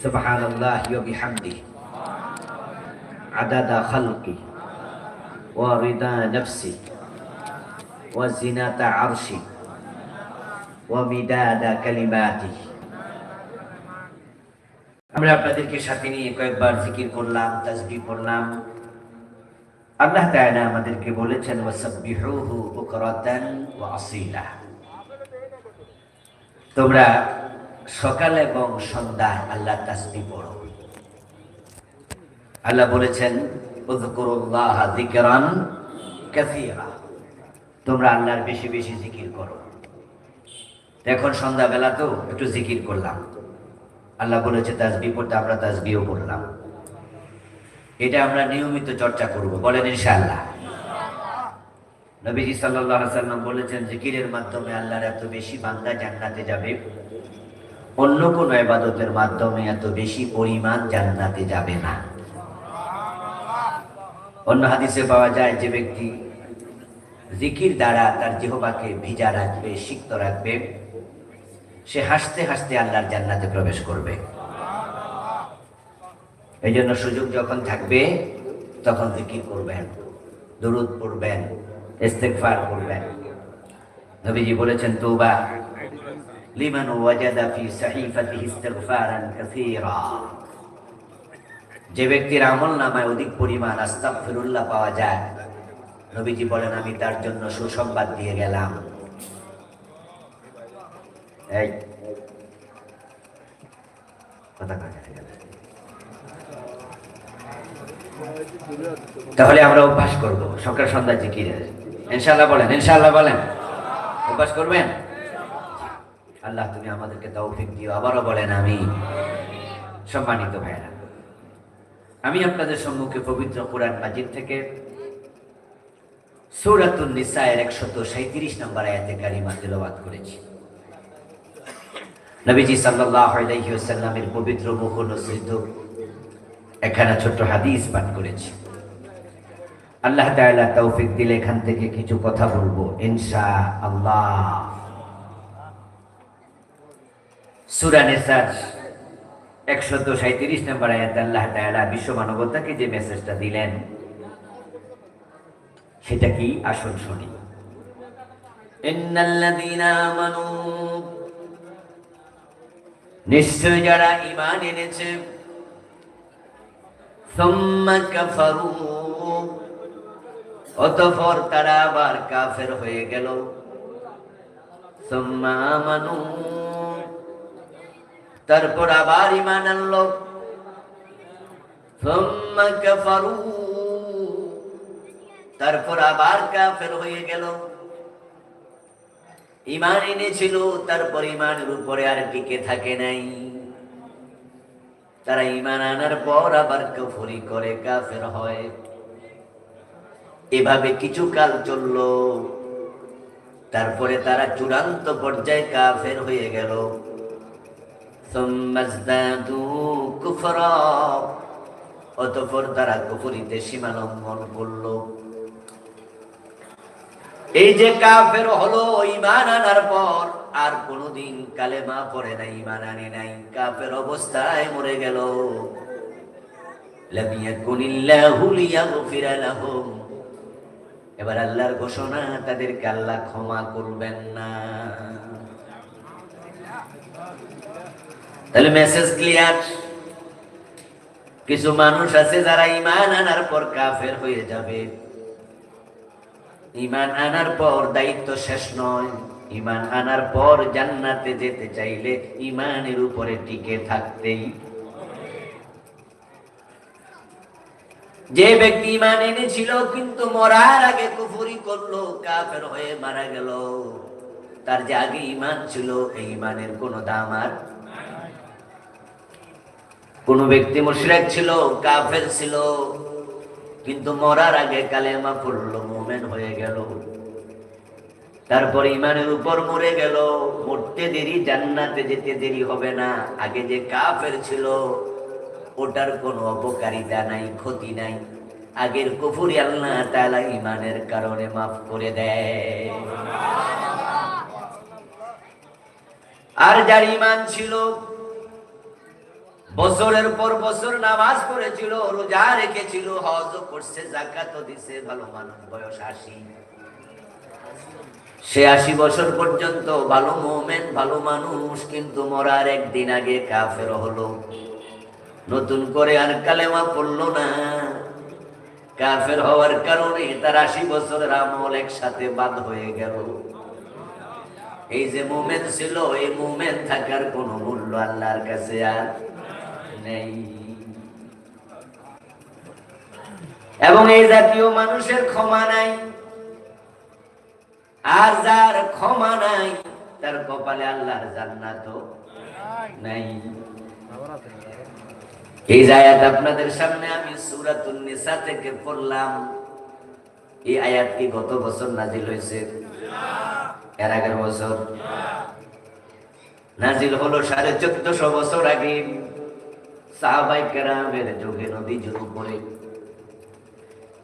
سبحان الله وبحمده عدد خلقي ورضا نفسي وزنة عرشي ومداد كلماتي আমরা আপনাদেরকে সাথে নিয়ে কয়েকবার জিকির করলাম তাসবিহ পড়লাম আল্লাহ তাআলা আমাদেরকে বলেছেন ওয়াসাব্বিহুহু বুকরাতান ওয়া আসীলা তোমরা সকাল এবং সন্ধ্যায় আল্লাহ তাসবিহ পড়ো। আল্লাহ বলেছেন তোমরা আল্লাহর বেশি বেশি জিকির করো। এখন সন্ধ্যাবেলা তো একটু জিকির করলাম। আল্লাহ বলেছে, তাসবিহ পড়তে আমরা তাসবিহও পড়লাম। এটা আমরা নিয়মিত চর্চা করব, বলেন ইনশাআল্লাহ। নবীজি আলাইহি সাল্লাম বলেছেন, জিকিরের মাধ্যমে আল্লাহর এত বেশি বান্দা জান্নাতে যাবে। অন্য কোন এবাদতের মাধ্যমে এত বেশি পরিমাণ জান্নাতে যাবে না। অন্য হাদিসে পাওয়া যায় যে ব্যক্তি জিকির দ্বারা তার জিহবাকে ভিজা রাখবে, সিক্ত রাখবে, সে হাসতে হাসতে আল্লাহর জান্নাতে প্রবেশ করবে। এই জন্য সুযোগ যখন থাকবে, তখন জিকির করবেন, দরুদ পড়বেন, ইস্তেগফার করবেন। নবীজি বলেছেন তওবা লিমান ওয়াজাদা ফি সাহিফাতিহি ইস্তিগফারান কাসীরা। যে ব্যক্তির আমল নামায় অধিক পরিমাণ আস্তাগফিরুল্লাহ পাওয়া যায়, নবীজি বলেন, আমি তার জন্য সুসংবাদ দিয়ে গেলাম। তাহলে আমরা অভ্যাস করব, সকাল সন্ধ্যা জিকিরের। ইনশাআল্লাহ বলেন ইনশাআল্লাহ বলেন। অভ্যাস করবেন? আল্লাহ তুমি আমাদেরকে তৌফিক দিও। আবারও বলেন আমি। সম্মানিত ভাইরা আমি আপনাদের সম্মুখে পবিত্র কোরআন মাজিদ থেকে সূরাতুন নিসায়ের একশত সাঁত্রিশ নম্বর আয়াতে তেলাওয়াত করেছি। নবীজি পবিত্র মুখ নসৃত এখানে ছোট্ট হাদিস পাঠ করেছি। আল্লাহ তাআলা তৌফিক দিলে এখান থেকে কিছু কথা বলব। ইনশা আল্লাহ সূরা নিসার একশত সাঁত্রিশ নম্বর আয়াত আল্লাহ তাআলা বিশ্ব মানবতাকে যে মেসেজটা দিলেন সেটা কি? আসুন শুনি। নিশ্চয় যারা ঈমান এনেছে অতঃপর তারা আবার কাফের হয়ে গেল। সুম্মা আমানু তারপর আবার ইমান আনলো। তারপর আবার কাফের হয়ে গেল। ইমান এনেছিল, তারপর ইমানের উপরে আর টিকে থাকে নাই। তারা ইমান আনার পর আবার কফরি করে, কাফের হয়। এভাবে কিছু কাল চলল। তারপরে তারা চূড়ান্ত পর্যায়ে কাফের হয়ে গেল। অতঃপর তারা কুফরিতে সীমা লঙ্ঘন করল। এই যে কাফের হলো ইমান আনার পর আর কোনদিন কালেমা পড়ে নাই ইমান আনে নাই, কাফের অবস্থায় মরে গেল। এবার আল্লাহর ঘোষণা, তাদেরকে আল্লাহ ক্ষমা করবেন না। তাহলে মেসেজ ক্লিয়ার কিছু মানুষ আছে যারা ইমান আনার পর কাফের হয়ে যাবে। ইমান আনার পর দায়িত্ব শেষ নয়। ইমান আনার পর জান্নাতে যেতে চাইলে ইমানের উপরে টিকে থাকতেই যে ব্যক্তি ইমান এনেছিল কিন্তু মরার আগে কুফুরি করল, কাফের হয়ে মারা গেল। তার যে আগে ইমান ছিল, এই ইমানের কোনো দাম আর কোন ব্যক্তি মুশরিক ছিল, কাফের ছিল, কিন্তু মরার আগে কালেমা পড়ল, মোমেন হয়ে গেল। তারপর ইমানের উপর মরে গেল, মরতে দেরি, জান্নাতে যেতে দেরি হবে না। আগে যে কাফের ছিল, ওটার কোনো অপকারিতা নাই, ক্ষতি নাই। আগের কুফুরি আল্লাহ তালা ইমানের কারণে মাফ করে দেয়। আর যার ইমান ছিল বছরের পর বছর নামাজ পড়েছিল, রোজা রেখেছিল, হজ করছে, জাকাত দিছে, ভালো মানুষ, বয়স আশি। সে আশি বছর পর্যন্ত ভালো মোমেন, ভালো মানুষ, কিন্তু মরার একদিন আগে কাফের হলো। নতুন করে আর কালেমা পড়ল না। কাফের হওয়ার কারণে তার আশি বছরের আমল একসাথে বাদ হয়ে গেল। এই যে মোমেন ছিল, এই মোমেন থাকার কোনো মূল্য আল্লাহর কাছে আর এবং এই জাতীয় মানুষের ক্ষমা নাই। আর যার ক্ষমা নাই, তার কপালে আল্লাহর জান্নাত নাই। এই আয়াত আপনাদের সামনে আমি সূরাতুন নিসা থেকে পড়লাম। এই আয়াত কি গত বছর নাজিল হয়েছে? এর আগের বছর। নাজিল হলো সাড়ে চোদ্দশো বছর আগে সাহাবাই যুগে নদী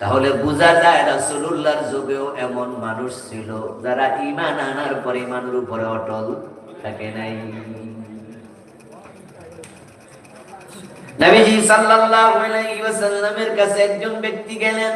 তাহলে বোঝা যায় রাসূলুল্লাহর যুগেও এমন মানুষ ছিল যারা ঈমান আনার পর ঈমানের উপরে অটল থাকে নাই। নবীজি সাল্লাল্লাহু আলাইহি ওয়াসাল্লামের কাছে একজন ব্যক্তি গেলেন।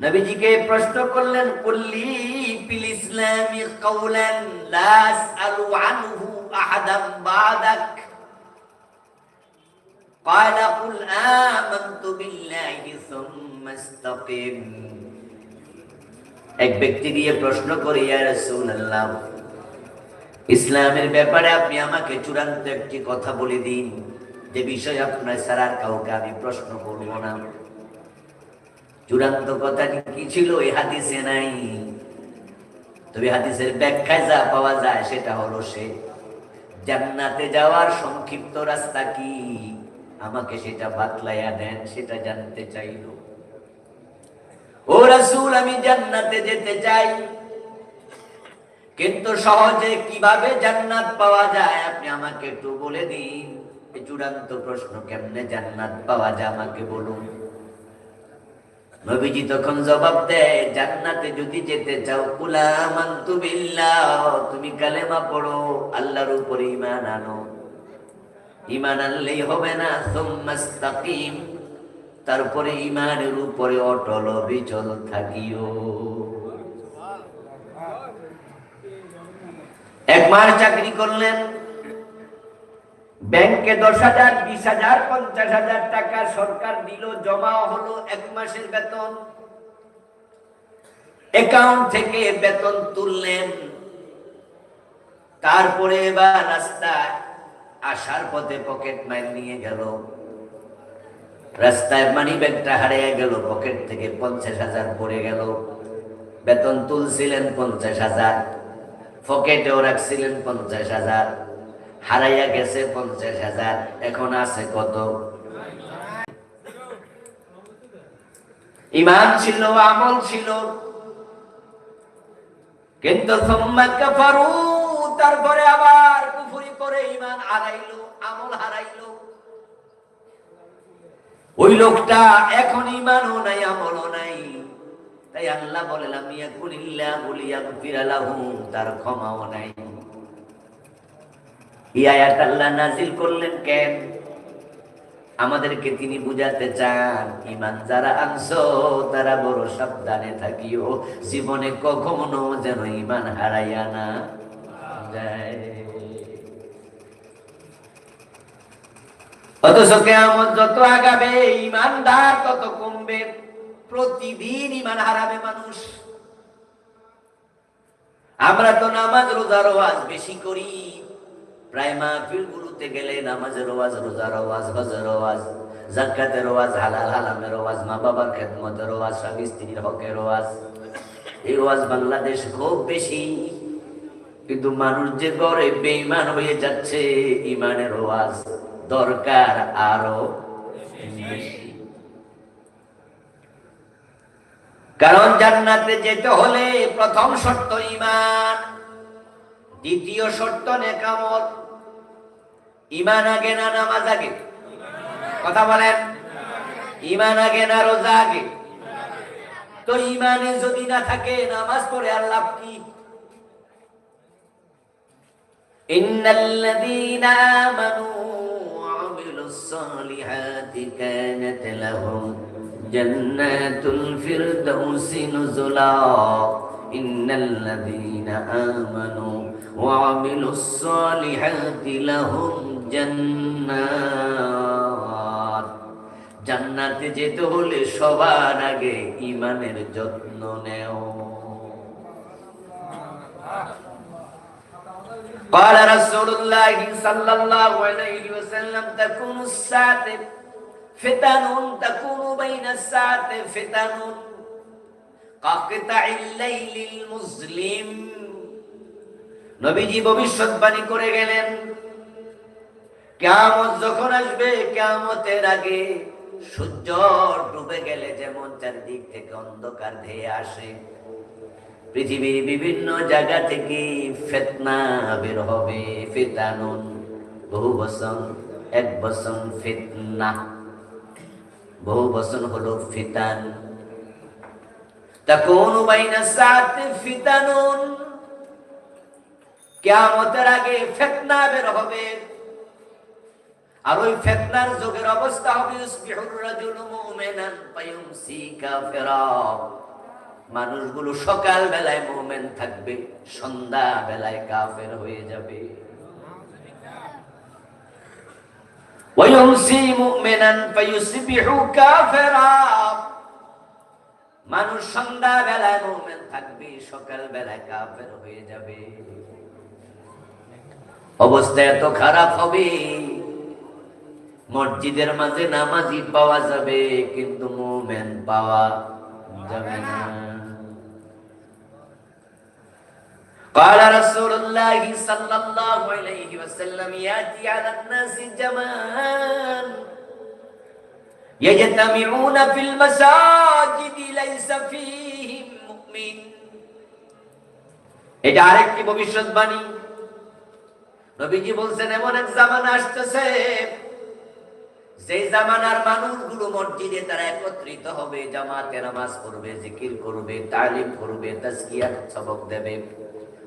নবীজিকে প্রশ্ন করলেন, কুল্লি ফিল ইসলামি কাওলান, লা আসআলু আনহু বাদাক। قال قل آمنت بالله ثم استقم এক ব্যক্তি দিয়ে প্রশ্ন করে ইয়া রাসূলুল্লাহ ইসলামের ব্যাপারে আপনি আমাকে চূড়ান্ত একটি কথা বলে দিন যে বিষয়ে আপনার ছাড়া আর কাউকে আমি প্রশ্ন করব না চূড়ান্ত কথা কি ছিল এই হাদিসে নাই তবে হাদিসের ব্যাখ্যায় যা পাওয়া যায় সেটা হলো সে জান্নাতে যাওয়ার সংক্ষিপ্ত রাস্তা কি আমাকে সেটা বাতলাইয়া দেন, সেটা জানতে চাইল। ও রাসূল, আমি জান্নাতে যেতে চাই। কিন্তু সহজে কীভাবে জান্নাত পাওয়া যায়, আপনি আমাকে একটু বলে দিন। চূড়ান্ত প্রশ্ন কেমনে জান্নাত পাওয়া যায়, আমাকে বলুন। নবীজি তখন জবাব দেয়, জান্নাতে যদি যেতে চাও বিল্লাহ, তুমি কালেমা পড়ো, আল্লাহর উপর ঈমান আনো। ঈমান আনলেই হবে না, সুম্মাস্তাকিম। তারপরে ইমানের উপরে অটল বিচল থাকিও। এক মাস চাকরি করলেন, ব্যাংকে দশ হাজার, বিশ হাজার, পঞ্চাশ হাজার টাকা সরকার দিল, জমা হলো এক মাসের বেতন। অ্যাকাউন্ট থেকে বেতন তুললেন। তারপরে এবার রাস্তায় আসার পথে পকেট মাইল নিয়ে গেল। রাস্তায় মানি ব্যাগটা হারিয়ে গেল পকেট থেকে পঞ্চাশ হাজার পড়ে গেল। বেতন তুলছিলেন পঞ্চাশ হাজার পকেটেও রাখছিলেন পঞ্চাশ হাজার, হারাইয়া গেছে পঞ্চাশ হাজার, এখন আছে কত? ইমান ছিল, আমল ছিল। কিন্তু তারপরে আবার করে ইমান হারাইলো, আমল হারাইলো। ওই লোকটা এখন ইমানও নাই, আমলও নাই। তাই আল্লাহ বলে লামিয়া কুলিল্লাহ বলিয়া ফিরালাহু তার ক্ষমাও নাই। এই আল্লাহ নাজিল করলেন কেন? আমাদেরকে তিনি বুঝাতে চান ইমান যারা আনছো, তারা বড় সাবধানে থাকিও। জীবনে কখনো যেন ইমান হারাইয়া না যায়। অথচ কেমন যত আগাবে ইমানদার তত কমবে। প্রতিদিন ইমান হারাবে মানুষ। আমরা তো নামাজ রোজার বেশি করি। প্রায় মাহফিল গেলে নামাজের রোজার জাকাতের হালাল, হালামের মা বাবার খেদমতের স্বামী স্ত্রীর হকের এই ওয়াজ বাংলাদেশ খুব বেশি। কিন্তু মানুষ যে গড়ে বেঈমান হয়ে যাচ্ছে ইমানের ওয়াজ দরকার আরও কারণ জান্নাতে যেতে হলে প্রথম শর্ত ইমান দ্বিতীয় শর্ত নেকামত। ইমান আগে না নামাজ আগে? কথা বলেন। ইমান আগে না রোজা আগে? তো ইমানে যদি না থাকে, নামাজ পড়ে আর লাভ কি? ইন্নাল্লাযীনা আমানু الصالحات كانت لهم جنات الفردوس نزلا إن الذين آمنوا وعملوا الصالحات لهم جنات জান্নাতে যেতে হলে সবার আগে ইমানের যত্ন নেও قال رسول الله صلى الله عليه وسلم تكون الساعة فتن تكون بين الساعة فتن كقطع الليل المظلم নবীজি ভবিষ্যৎবাণী করে গেলেন কেমন যখন আসবে কেমতের আগে সূর্য ডুবে গেলে যেমন চারদিক থেকে অন্ধকার ধেয়ে আসে পৃথিবীর বিভিন্ন জায়গা থেকে ফেতনা বের হবে, ফেতানুন। বহু বসন এক বসন ফেতনা। বহু বসন হলো ফিতান। তখন বাইনা সাথে ফিতানুন? আগে ফেতনা বের হবে। আর ওই ফেতনার যুগের অবস্থা হবে ইসবিহুর রাজুলু মানুষগুলো সকাল বেলায় মোমেন থাকবে সন্ধ্যা বেলায় কাফের হয়ে যাবে। মানুষ সন্ধ্যা বেলায় মোমেন থাকবে সকাল বেলায় কাফের হয়ে যাবে। অবস্থা এত খারাপ হবে। মসজিদের মাঝে নামাজি পাওয়া যাবে, কিন্তু মোমেন পাওয়া যাবে না। قال رسول الله صلى الله عليه وسلم ياتي على الناس زمان يجتمعون في المساجد ليس فيهم مؤمن এটা আরেকটি ভবিষ্যৎবাণী নবীজি বলছেন এমন এক জামানা আসতেছে সেই জামানার মানুষগুলো মসজিদে তারা একত্রিত হবে জামাতে নামাজ পড়বে জিকির করবে তালিম করবে তাজকিয়াত সবক দেবে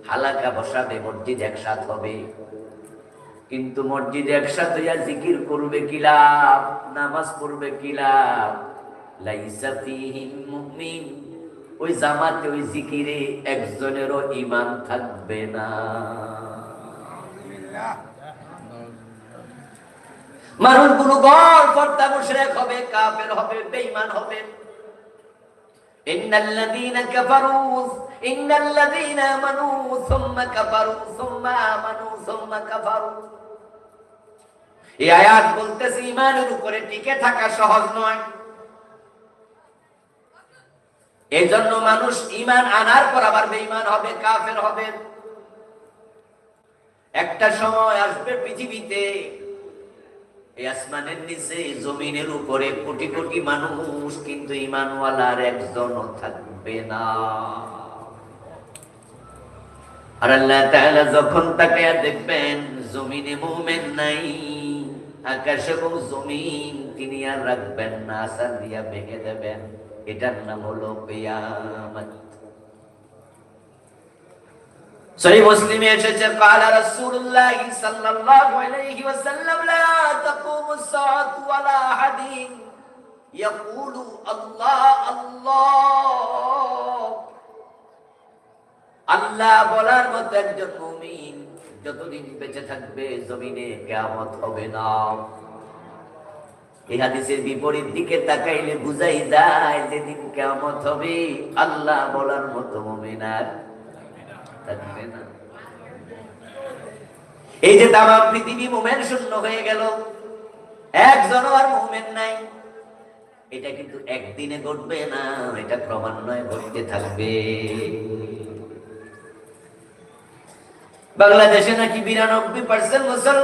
হালাকা বসাবে, মসজিদ একসাথ হবে। কিন্তু মসজিদে একসাথ হইয়া জিকির করবে কি লাভ? নামাজ পড়বে কি লাভ? ওই জামাতে, ওই জিকিরে একজনেরও ঈমান থাকবে না। মানুষগুলো গড় কর্তা মুশরিক হবে, কাফের হবে, বেঈমান হবে। ইন্নাল্লাযীনা কাফারু ইন্নাল্লাযীনা আমানু সুম্মা কাফারু সুম্মা আমানু সুম্মা কাফারু এই আয়াত বলতেছে, ইমানের উপরে টিকে থাকা সহজ নয়। এই জন্য মানুষ ইমান আনার পর আবার বেঈমান হবে, কাফের হবে। একটা সময় আসবে পৃথিবীতে এই আসমানের নিচে জমিনের উপরে কোটি কোটি মানুষ, কিন্তু ইমানওয়ালার থাকবে না। আর আল্লাহ যখন তাকে দেখবেন, জমিনে মুমিন নাই, আকাশ এবং জমিন তিনি আর রাখবেন না আসার দিয়া ভেঙে দেবেন। এটার নাম হলো কিয়ামত। সহি মুসলিমে এসেছে قال رسول الله صلى الله عليه وسلم لا تقوم الساعة ولا أحد يقول الله الله আল্লাহ বলার মতো একজন মুমিন যতদিন বেঁচে থাকবে জমিনে কেয়ামত হবে না এই হাদিসের বিপরীত দিকে তাকাইলে বুঝাই যায় যেদিন কেয়ামত হবে আল্লাহ বলার মতো মুমিন আর এই যে তারা পৃথিবী মোমেন শূন্য হয়ে গেল একজন আর মোমেন নাই। এটা কিন্তু একদিনে ঘটবে না, এটা ক্রমান্বয়ে ঘটতে থাকবে। বাংলাদেশে নাকি বিরানব্বই পার্সেন্ট মুসলমান